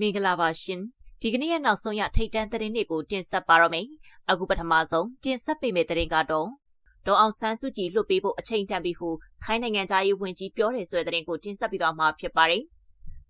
မင်္ဂလာပါရှင်ဒီကနေ့ရဲ့နောက်ဆုံးရထိတ်တန့်သတင်းတွေကိုတင်ဆက်ပါရမယ်အခုပထမဆုံးတင်ဆက်ပေးမယ့်သတင်းကတော့ဒေါအောင်ဆန်းစုကြည်လွှတ်ပေးဖို့အချိန်တန်ပြီဟုခိုင်းနိုင်ငံသားရေးဝန်ကြီးပြောတယ်ဆိုတဲ့သတင်းကိုတင်ဆက်ပြီးတော့မှာဖြစ်ပါတယ်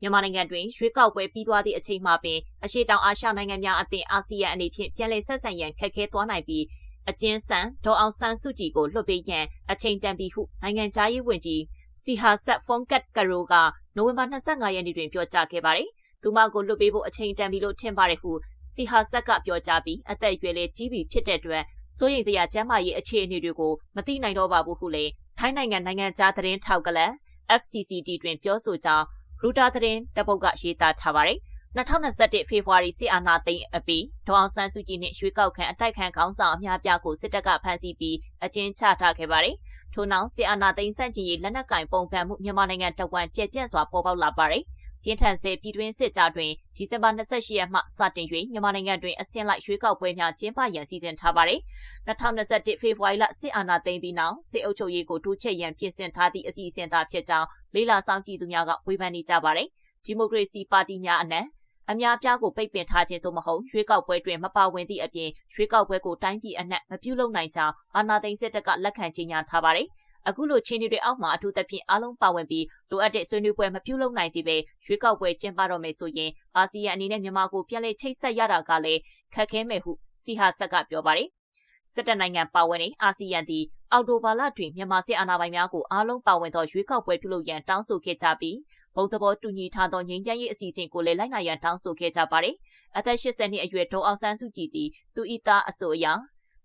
မြန်မာနိုင်ငံတွင်ရွေးကောက်ပွဲပြီးသွားသည့်အချိန်မှာပင်အရှေ့တောင်အာရှနိုင်ငံများအသင်းအာဆီယံအနေဖြင့်ပြန်လည်ဆက်ဆံရန်ခက်ခဲသွားနိုင်ပြီးအကျဉ်းဆန်ဒေါအောင်ဆန်းစုကြည်ကိုလွှတ်ပေးရန်အချိန်တန်ပြီဟုနိုင်ငံသားရေးဝန်ကြီးစီဟာဆက်ဖုန်ကတ်ကရိုကနိုဝင်ဘာ25ရက်နေ့တွင်ပြောကြားခဲ့ပါတယ်။ သူမကိုလွတ်ပေးဖို့အချိန်တန်ပြီလို့ထင်ပါတယ်ဟုစီဟာဆက်ကပြောကြားပြီးအသက်အရွယ်လေးကြီးပြီဖြစ်တဲ့အတွက်စိုးရိမ်စရာကျန်းမာရေးအခြေအနေတွေကိုမသိနိုင်တော့ပါဘူးဟုလည်းထိုင်းနိုင်ငံနိုင်ငံသားသတင်းထောက်ကလန် FCCD တွင်ပြောဆိုကြောင်းရူတာသတင်းတပုတ်ကရေးသားထားပါတယ်။2021ဖေဖော်ဝါရီစစ်အာဏာသိမ်းအပြီးဒေါအောင်ဆန်းစုကြည်နှင့်ရွှေကောက်ခံအတိုက်ခံခေါင်းဆောင်အများပြားကိုစစ်တပ်ကဖမ်းဆီးပြီးအကျဉ်းချထားခဲ့ပါတယ်။ထို့နောက်စစ်အာဏာသိမ်းဆန့်ကျင်ရေးလက်နက်ကင်ပုံကံမှုမြန်မာနိုင်ငံတဝန်းကျယ်ပြန့်စွာပေါ်ပေါက်လာပါတယ်။ ပြင်းထန်စေပြည်တွင်းစစ်ကြားတွင်ဒီဇင်ဘာ28ရက်မှစတင်၍မြန်မာနိုင်ငံတွင်အဆင့်လိုက်ရွေးကောက်ပွဲများကျင်းပရန်စီစဉ်ထားပါတယ်။2021ဖေဖော်ဝါရီလစစ်အာဏာသိမ်းပြီးနောက်စစ်အုပ်ချုပ်ရေးကိုတိုးချဲ့ရန်ပြင်ဆင်ထားသည့်အစီအစဉ်သာဖြစ်ကြောင်းလေးလာဆောင်ကြည့်သူများကဝေဖန်နေကြပါတယ်။ဒီမိုကရေစီပါတီများအနက်အများပြားကိုပိတ်ပင်ထားခြင်းသို့မဟုတ်ရွေးကောက်ပွဲတွင်မပါဝင်သည့်အပြင်ရွေးကောက်ပွဲကိုတိုင်းပြည်အနှံ့မပြုလုပ်နိုင်ကြောင်းအာဏာသိမ်းစစ်တပ်ကလက်ခံကြေညာထားပါတယ်။ အခုလိုချင်းတွေအောက်မှာအထူးသဖြင့်အားလုံးပါဝင်ပြီးလိုအပ်တဲ့ဆွေးနွေးပွဲမပြုလုပ်နိုင်သေးပဲရွေးကောက်ပွဲကျင်းပတော့မယ်ဆိုရင်အာဆီယံအနေနဲ့မြန်မာကိုပြန်လည်ချိတ်ဆက်ရတာကလည်းခက်ခဲမယ်ဟုစီဟာဆက်ကပြောပါတယ်။စစ်တပ်နိုင်ငံပါဝင်တဲ့အာဆီယံသည်အော်တိုဘာလတွင်မြန်မာစစ်အာဏာပိုင်များကိုအားလုံးပါဝင်သောရွေးကောက်ပွဲပြုလုပ်ရန်တောင်းဆိုခဲ့ကြပြီးဘုံသဘောတူညီထားသောငြိမ်းချမ်းရေးအစီအစဉ်ကိုလည်းလိုက်နာရန်တောင်းဆိုခဲ့ကြပါတယ်။အသက်80နှစ်အရွယ်ဒေါအောင်ဆန်းစုကြည်သည်သူ၏သားအဆိုအရ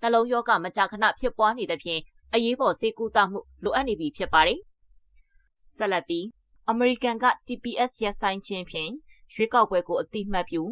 နှလုံးရောဂါမကြာခဏဖြစ်ပွားနေသဖြင့် အရေးပေါ်ဆေးကုသမှုလိုအပ်နေပြီဖြစ်ပါတယ်။ဆက်လက်ပြီးအမေရိကန်က TPS ရပ်ဆိုင်ခြင်းဖြင့်ရွေးကောက်ပွဲကိုအတိမတ်ပြု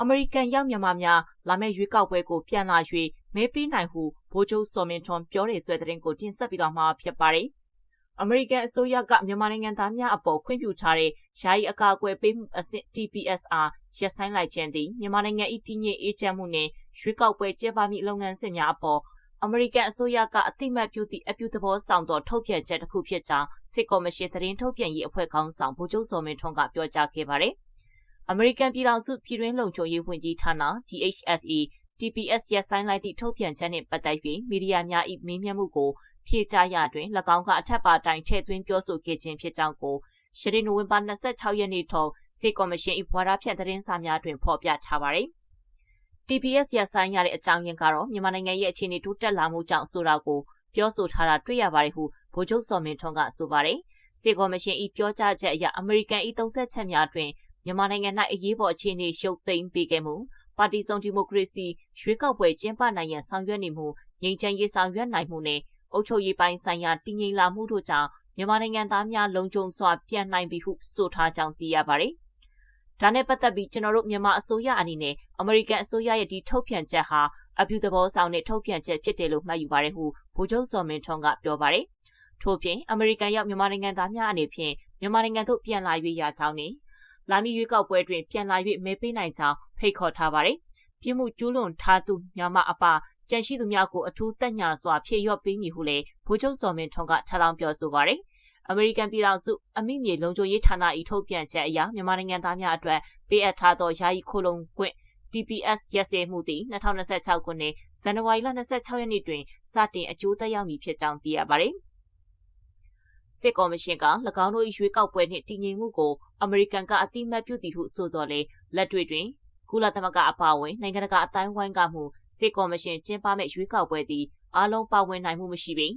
အမေရိကန်ရောက်မြန်မာများလာမယ့်ရွေးကောက်ပွဲကိုပြန်လာ၍မဲပေးနိုင်ဟုဗိုလ်ချုပ်စော်မင်းထွန်းပြောတဲ့ဆွဲတဲ့ကိုတင်ဆက်ပြီးတော့မှာဖြစ်ပါတယ်။အမေရိကန်အစိုးရကမြန်မာနိုင်ငံသားများအပေါ်ခွင့်ပြုထားတဲ့ယာယီအကာအကွယ်ပေးမှုအဆင့် TPSR ရပ်ဆိုင်းလိုက်ခြင်းသည်မြန်မာနိုင်ငံ၏တည်ငြိမ်အေးချမ်းမှုနှင့်ရွေးကောက်ပွဲကျင်းပမည့်လုပ်ငန်းစဉ်များအပေါ် အမေရိကန်အစိုးရကအသိမှတ်ပြုသည့်အပြုသဘောဆောင်သောထုတ်ပြန်ချက်တစ်ခုဖြစ်ကြောင်းစစ်ကော်မရှင်သတင်းထုတ်ပြန်ရေးအဖွဲ့ခေါင်းဆောင်ဗိုလ်ချုပ်စော်မင်းထွန်းကပြောကြားခဲ့ပါတယ်။အမေရိကန်ပြည်ထောင်စုပြည်တွင်းလုံခြုံရေးဝန်ကြီးဌာန DHSE TPS ရပ်ဆိုင်းလိုက်သည့်ထုတ်ပြန်ချက်နှင့်ပတ်သက်၍မီဒီယာများ၏မေးမြန်းမှုကိုဖြေကြားရတွင်၎င်းကအထက်ပါတိုင်ထည့်သွင်းပြောဆိုခဲ့ခြင်းဖြစ်ကြောင်းကိုရှရီနိုဝင်ဘာ26ရက်နေ့ထုတ်စေကော်မရှင်၏ဘွာရဖြန့်သတင်းစာများတွင်ဖော်ပြထားပါသည်။ TPS ရဆိုင်ရတဲ့အကြောင်းရင်းကတော့မြန်မာနိုင်ငံရဲ့အခြေအနေတိုးတက်လာမှုကြောင့်ဆိုတာကိုပြောဆိုထားတာတွေ့ရပါတယ်ဟုဗိုလ်ချုပ်စော်မင်းထွန်းကဆိုပါတယ်။စေကော်မရှင်၏ပြောကြားချက်အရအမေရိကန်၏သုံးသက်ချက်များတွင်မြန်မာနိုင်ငံ၌အရေးပေါ်အခြေအနေရှုပ်သိမ်းပေးခဲ့မှုပါတီစုံဒီမိုကရေစီရွေးကောက်ပွဲကျင်းပနိုင်ရန်ဆောင်ရွက်နေမှုငြိမ်းချမ်းရေးဆောင်ရွက်နိုင်မှုနဲ့အုပ်ချုပ်ရေးပိုင်းဆိုင်ရာတည်ငြိမ်လာမှုတို့ကြောင့်မြန်မာနိုင်ငံသားများလုံခြုံစွာပြန်နိုင်ပြီဟုဆိုထားကြောင်းသိရပါတယ်။ ဒါနဲ့ပတ်သက်ပြီးကျွန်တော်တို့မြန်မာအစိုးရအနေနဲ့အမေရိကန်အစိုးရရဲ့ဒီထုတ်ပြန်ချက်ဟာအပြုသဘောဆောင်တဲ့ထုတ်ပြန်ချက်ဖြစ်တယ်လို့မှတ်ယူပါတယ်ဟုဗိုလ်ချုပ်စော်မင်းထွန်းကပြောပါတယ်။ထို့ပြင်အမေရိကန်ရောက်မြန်မာနိုင်ငံသားများအနေဖြင့်မြန်မာနိုင်ငံသို့ပြန်လာ၍ရကြောင်းနဲ့လာမည့်ရွေးကောက်ပွဲတွင်ပြန်လာ၍မဲပေးနိုင်ကြောင်းဖိတ်ခေါ်ထားပါတယ်။ပြည်မှုကျူးလွန်ထားသူများမှအပကြန့်ရှိသူများကိုအထူးတက်ညာစွာဖြည့်ရော့ပေးမည်ဟုလည်းဗိုလ်ချုပ်စော်မင်းထွန်းကထပ်လောင်းပြောဆိုပါတယ်။ အမေရိကန်ပြည်ထောင်စုအမိမြေလုံခြုံရေးဌာန၏ထုတ်ပြန်ချက်အရမြန်မာနိုင်ငံသားများအတွက်ပေးအပ်ထားသောယာယီခိုလုံခွင့် TPS ရက်စဲမှုသည်2026ခုနှစ်ဇန်နဝါရီလ26ရက်နေ့တွင်စတင်အကျိုးသက်ရောက်မည်ဖြစ်ကြောင်းသိရပါတယ်။စစ်ကော်မရှင်က၎င်းတို့၏ရွေးကောက်ပွဲနှင့်တည်ငြိမ်မှုကိုအမေရိကန်ကအတိမတ်ပြုသည်ဟုဆိုတော်လဲလက်တွေ့တွင်ကုလသမဂ္ဂအပါအဝင်နိုင်ငံတကာအတိုင်းဝိုင်းကမှုစစ်ကော်မရှင်ကျင်းပမဲ့ရွေးကောက်ပွဲသည်အားလုံးပါဝင်နိုင်မှုမရှိပေ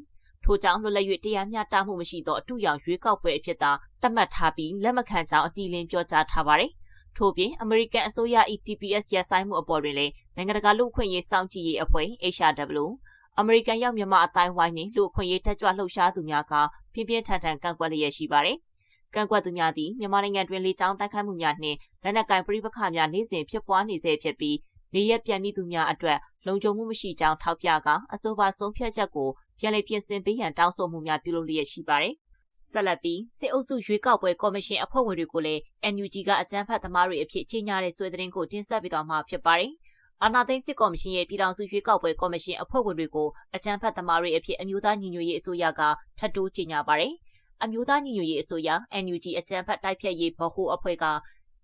ထို့ကြောင့်လွတ်လပ်၍တရားမျှတမှုမရှိသောအထူးရောင်ရွေးကောက်ပွဲအဖြစ်သာသတ်မှတ်ထားပြီးလက်မခံကြောင်းအတီးလင်းပြောကြားထားပါတယ်။ထို့ပြင်အမေရိကန်အစိုးရ ETPS ရဆိုင်မှုအပေါ်တွင်လည်းနိုင်ငံတကာလူ့အခွင့်အရေးစောင့်ကြည့်ရေးအဖွဲ့ HRW အမေရိကန်ရောက်မြန်မာအတိုင်းဝိုင်းနှင့်လူ့အခွင့်အရေးတက်ကြွလှုပ်ရှားသူများကပြင်းပြင်းထန်ထန်ကန့်ကွက်လျက်ရှိပါတယ်။ကန့်ကွက်သူများသည်မြန်မာနိုင်ငံတွင်လေကြောင်းတိုက်ခိုက်မှုများနှင့်လက်နက်ကင်ပဋိပက္ခများနေ့စဉ်ဖြစ်ပွားနေဆဲဖြစ်ပြီးနေရက်ပြန်မိသူများအတွက်လုံခြုံမှုမရှိကြောင်းထောက်ပြကာအဆိုပါဆုံးဖြတ်ချက်ကို ပြန်လည်ပြင်ဆင်ပေးရန်တောင်းဆိုမှုများပြုလုပ်လျက်ရှိပါတယ်။ဆက်လက်ပြီးစစ်အုပ်စုရွေးကောက်ပွဲကော်မရှင်အဖွဲ့ဝင်တွေကိုလည်း NUG ကအကြမ်းဖက်သမားတွေအဖြစ်ကြီးညာတဲ့ဆွေးသတင်းကိုတင်ဆက်ပေးသွားမှာဖြစ်ပါတယ်။အာနာသိန်းစစ်ကော်မရှင်ရဲ့ပြည်ထောင်စုရွေးကောက်ပွဲကော်မရှင်အဖွဲ့ဝင်တွေကိုအကြမ်းဖက်သမားတွေအဖြစ်အမျိုးသားညီညွတ်ရေးအစိုးရကထပ်တိုးကြေညာပါတယ်။အမျိုးသားညီညွတ်ရေးအစိုးရ NUG အကြံဖတ်တိုက်ဖြတ်ရေးဗဟိုအဖွဲ့က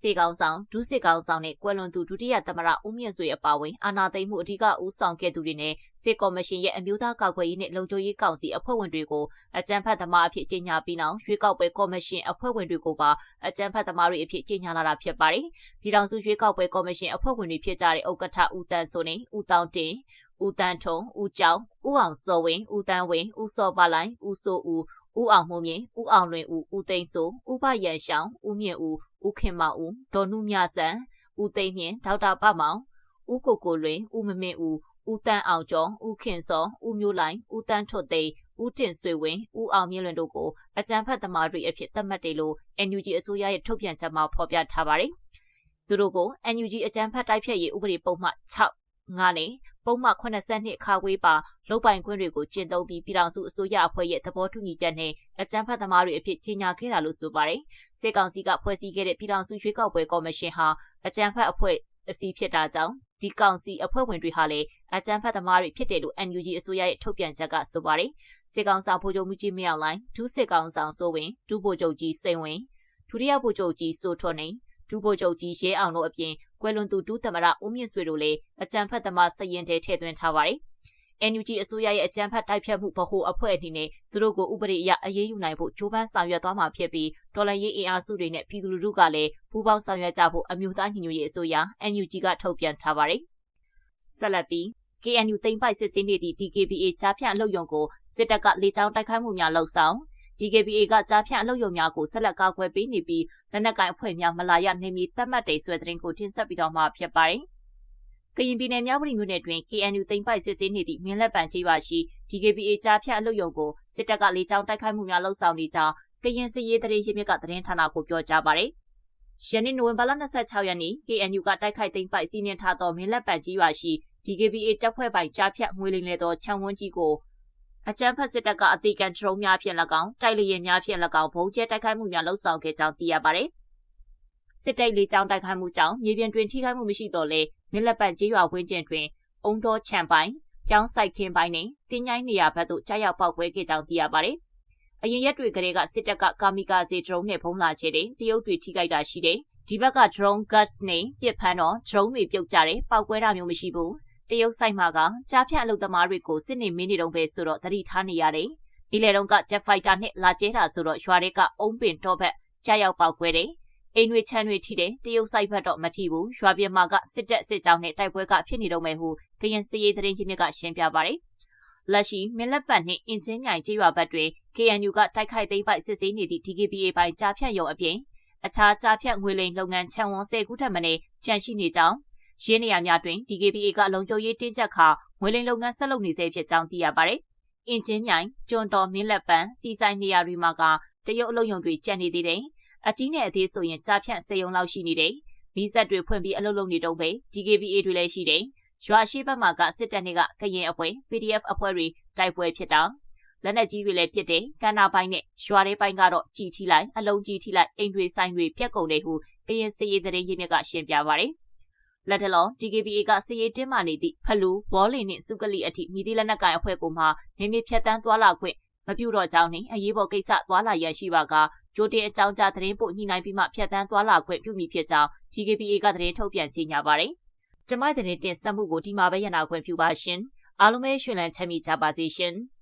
စေကောင်ဆောင်ဒုစစ်ကောင်ဆောင်နဲ့ကွယ်လွန်သူဒုတိယသမ္မတဦးမြင့်ဆွေအပါအဝင်အာဏာသိမ်းမှုအဓိကဦးဆောင်ခဲ့သူတွေနဲ့စစ်ကော်မရှင်ရဲ့အမျိုးသားကောက်ွယ်ရေးနဲ့လုံခြုံရေးကောင်စီအဖွဲ့ဝင်တွေကိုအကြမ်းဖက်သမားအဖြစ်ကြေညာပြီးနောက်ရွေးကောက်ပွဲကော်မရှင်အဖွဲ့ဝင်တွေကိုပါအကြမ်းဖက်သမားတွေအဖြစ်ကြေညာလာတာဖြစ်ပါတယ်။ပြည်ထောင်စုရွေးကောက်ပွဲကော်မရှင်အဖွဲ့ဝင်တွေဖြစ်ကြတဲ့ဥက္ကဋ္ဌဦးတန်းစိုးနဲ့ဦးတောင်တင်ဦးတန်းထုံဦးကျောင်းဦးအောင်စောဝင်းဦးတန်းဝင်းဦးစောပါလိုင်းဦးစိုးဦး ဦးအောင်မှုမြင့်ဦးအောင်လွင်ဦးဦးသိန်းစိုးဦးဘရန်ရှောင်းဦးမြင့်ဦးဦးခင်မောင်ဦးဒေါ်နုမြဆန်ဦးသိန်းမြင့်ဒေါက်တာပမောင်ဦးကိုကိုလွင်ဦးမမင်းဦးဦးတန်းအောင်ကျော်ဦးခင်စောဦးမျိုးလိုင်ဦးတန်းထွတ်သိန်းဦးတင်ဆွေဝင်းဦးအောင်မြင့်လွင်တို့ကိုအကြံဖတ်သမားတွေအဖြစ်သတ်မှတ်တယ်လို့ NUG အစိုးရရဲ့ထုတ်ပြန်ချက်မှာဖော်ပြထားပါတယ်။သူတို့ကို NUG အကြံဖတ်တိုက်ဖြတ်ရေးဥပဒေပုံမှန်6ငါနဲ့ ပုံမှန်82ခါဝေးပါလုတ်ပိုင်ခွင့်တွေကိုကျင့်သုံးပြီးပြည်ထောင်စုအစိုးရအဖွဲ့ရဲ့သဘောတူညီချက်နဲ့အကြမ်းဖက်သမားတွေအဖြစ်ကြီးညာခဲ့တာလို့ဆိုပါတယ်။စစ်ကောင်စီကဖွဲ့စည်းခဲ့တဲ့ပြည်ထောင်စုရွေးကောက်ပွဲကော်မရှင်ဟာအကြမ်းဖက်အဖွဲ့အစည်းဖြစ်တာကြောင့်ဒီကောင်စီအဖွဲ့ဝင်တွေဟာလည်းအကြမ်းဖက်သမားတွေဖြစ်တယ်လို့ NUG အစိုးရရဲ့ထုတ်ပြန်ချက်ကဆိုပါတယ်။စစ်ကောင်ဆောင်ဗိုလ်ချုပ်မှုကြီးမြောက်လိုင်းဒုစစ်ကောင်ဆောင်စိုးဝင်ဒုဗိုလ်ချုပ်ကြီးစိန်ဝင်ဒုတိယဗိုလ်ချုပ်ကြီးစိုးထွန်းနေ ဒုဗိုလ်ချုပ်ကြီးရဲအောင်တို့အပြင်ကွယ်လွန်သူဒုသမရဦးမြင့်ဆွေတို့လည်းအကြံဖတ်သမားစရင်တဲထည့်သွင်းထားပါတယ်။ NUG အစိုးရရဲ့အကြံဖတ်တိုက်ဖြတ်မှုဗဟိုအဖွဲ့အနေနဲ့သူတို့ကိုဥပဒေအရအရေးယူနိုင်ဖို့ကြိုးပမ်းဆောင်ရွက်သွားမှာဖြစ်ပြီးဒေါ်လာရေးအင်အားစုတွေနဲ့ပြည်သူလူထုကလည်းပူးပေါင်းဆောင်ရွက်ကြဖို့အမျိုးသားညီညွတ်ရေးအစိုးရ NUG ကထုတ်ပြန်ထားပါတယ်။ဆက်လက်ပြီး KNU သိမ်းပိုက်စစ်စင်းနေသည့် DKBA ကြားဖြန့်အလုပ်ရုံကိုစစ်တပ်ကလေကြောင်းတိုက်ခိုက်မှုများလှုပ်ဆောင် DKBA ကကြားဖြန့်အလုပ်ရုံများကိုဆက်လက်ကာကွယ်ပေးနေပြီးလက်နက်ကိုင်အဖွဲ့များမလာရနေမီတတ်မှတ်တဲ့ဆွဲသတင်းကိုတင်ဆက်ပြီးတော့မှဖြစ်ပါတယ်။ကရင်ပြည်နယ်မြောက်ပြည်မြို့နယ်တွင် KNU သိမ်းပိုက်စစ်ဆေးနေသည့်မင်းလက်ပံကျေးရွာရှိ DKBA ကြားဖြန့်အလုပ်ရုံကိုစစ်တပ်ကလေကြောင်းတိုက်ခိုက်မှုများလှုပ်ဆောင်နေကြောင်းကရင်စစ်ရေးတရင်ရင်းမြစ်ကသတင်းဌာနကိုပြောကြားပါတယ်။ယနေ့နိုဝင်ဘာလ26ရက်နေ့ KNU ကတိုက်ခိုက်သိမ်းပိုက်စီးနှင်ထားသောမင်းလက်ပံကြီးရွာရှိ DKBA တပ်ဖွဲ့ပိုင်ကြားဖြတ်ငွေလိမ်လေသောခြံဝန်းကြီးကို အကြမ်းဖက်စစ်တပ်ကအသေးခံဒရုန်းများဖြင့်၎င်းတိုက်လေယာဉ်များဖြင့်၎င်းဘုံကျဲတိုက်ခိုက်မှုများလှုပ်ဆောင်ခဲ့ကြောင်းသိရပါတယ်။စစ်တပ်လေကြောင်းတိုက်ခိုက်မှုကြောင့်မြေပြင်တွင်ထိခိုက်မှုမရှိတော့လဲမြလက်ပံကျေးရွာဝင်းကျင်တွင်အုံတော်ခြံပိုင်းကျောင်းဆိုင်ခင်းပိုင်းနဲ့တင်းញိုင်းနေရာဘက်သို့ကြားရောက်ပောက်ကွဲခဲ့ကြောင်းသိရပါတယ်။အရင်ရက်တွေကလေးကစစ်တပ်ကကာမီကာဇေဒရုန်းနဲ့ဖုံးလာချေတဲ့တရုတ်တွေထိခိုက်တာရှိတယ်။ဒီဘက်က drone gas နဲ့ပြစ်ဖမ်းတော့ drone တွေပြုတ်ကြတယ်ပောက်ကွဲတာမျိုးမရှိဘူး တရုတ်ဆိုင်မှာကကြားဖြတ်အလုပ်သမားတွေကိုစစ်နေမင်းနေတော့ပဲဆိုတော့တတိထားနေရတယ်။ဒီလေတုန်းက Jet Fighter နဲ့လာကျဲတာဆိုတော့ရွာတွေကအုံးပင်တော့ဘက်ကြားရောက်ပေါက်ကွဲတယ်။အိမ်တွေချမ်းတွေထိတယ်တရုတ်ဆိုင်ဘက်တော့မထိဘူးရွာပြင်မှာကစစ်တပ်စစ်ကြောင်းနဲ့တိုက်ပွဲကဖြစ်နေတော့မယ်ဟုကရင်စည်ရေးသတင်းချင်းမြစ်ကရှင်းပြပါတယ်။လက်ရှိမင်းလက်ပတ်နှင့်အင်ဂျင်မြိုင်ကျေးရွာဘက်တွင် KNU ကတိုက်ခိုက်သိမ်းပိုက်စစ်ဆေးနေသည့် DKBA ပိုင်းကြားဖြတ်ရုံအပြင်အခြားကြားဖြတ်ငွေလိမ်လုပ်ငန်းခြံဝန်း၁၀ခုထက်မနည်းကြန့်ရှိနေကြောင်း ရင်းနေရများတွင် DKBA ကလုံခြုံရေးတင်းကျပ်ခါငွေလိမ်လုပ်ငန်းဆက်လုပ်နေစေဖြစ်ကြောင်းသိရပါတယ်။အင်ဂျင်မြိုင်ကျွန်းတော်မင်းလက်ပံစီဆိုင်နေရာတွေမှာကတရုတ်အလုပ်ရုံတွေကျန်နေသေးတယ်။အကြီးနဲ့အသေးဆိုရင်ကြားဖြန့်စေယုံလောက်ရှိနေတယ်။မိဆက်တွေဖွင့်ပြီးအလုပ်လုပ်နေတော့ပဲ DKBA တွေလည်းရှိတယ်။ရွာရှိဘက်မှာကစစ်တပ်တွေကကရင်အဖွဲ့ PDF အဖွဲ့တွေတိုက်ပွဲဖြစ်တာလက်နက်ကြီးတွေလည်းပြစ်တယ်ကန္နာပိုင်းနဲ့ရွာတွေပိုင်းကတော့ကြည်ထီလိုက်အလုံးကြီးထီလိုက်အိမ်တွေဆိုင်တွေပြက်ကုန်တယ်ဟုကရင်စည်ရည်သတင်းရင်းမြစ်ကရှင်းပြပါတယ် လက်တလော DKBA ကစည်ရေးတင်းမာနေသည့်ဖလူဝေါလင်နှင့်စုကလီအထိမြည်သည့်လက်နက်ကိုင်အဖွဲ့ကိုမှနေမဖြတ်တန်းသွားလာခွင့်မပြုတော့ကြောင်းနှင့်အရေးပေါ်ကိစ္စသွားလာရန်ရှိပါကကြိုတင်အကြောင်းကြားသတင်းပို့ညှိနှိုင်းပြီးမှဖြတ်တန်းသွားလာခွင့်ပြုမိဖြစ်ကြောင်း DKBA ကသတင်းထုတ်ပြန်ကြေညာပါတယ်။ကျမတဲ့တင်ဆက်မှုကိုဒီမှာပဲရနာခွင့်ပြုပါရှင်။အားလုံးပဲရှင်လန်းချမ်းမြေကြပါစေရှင်။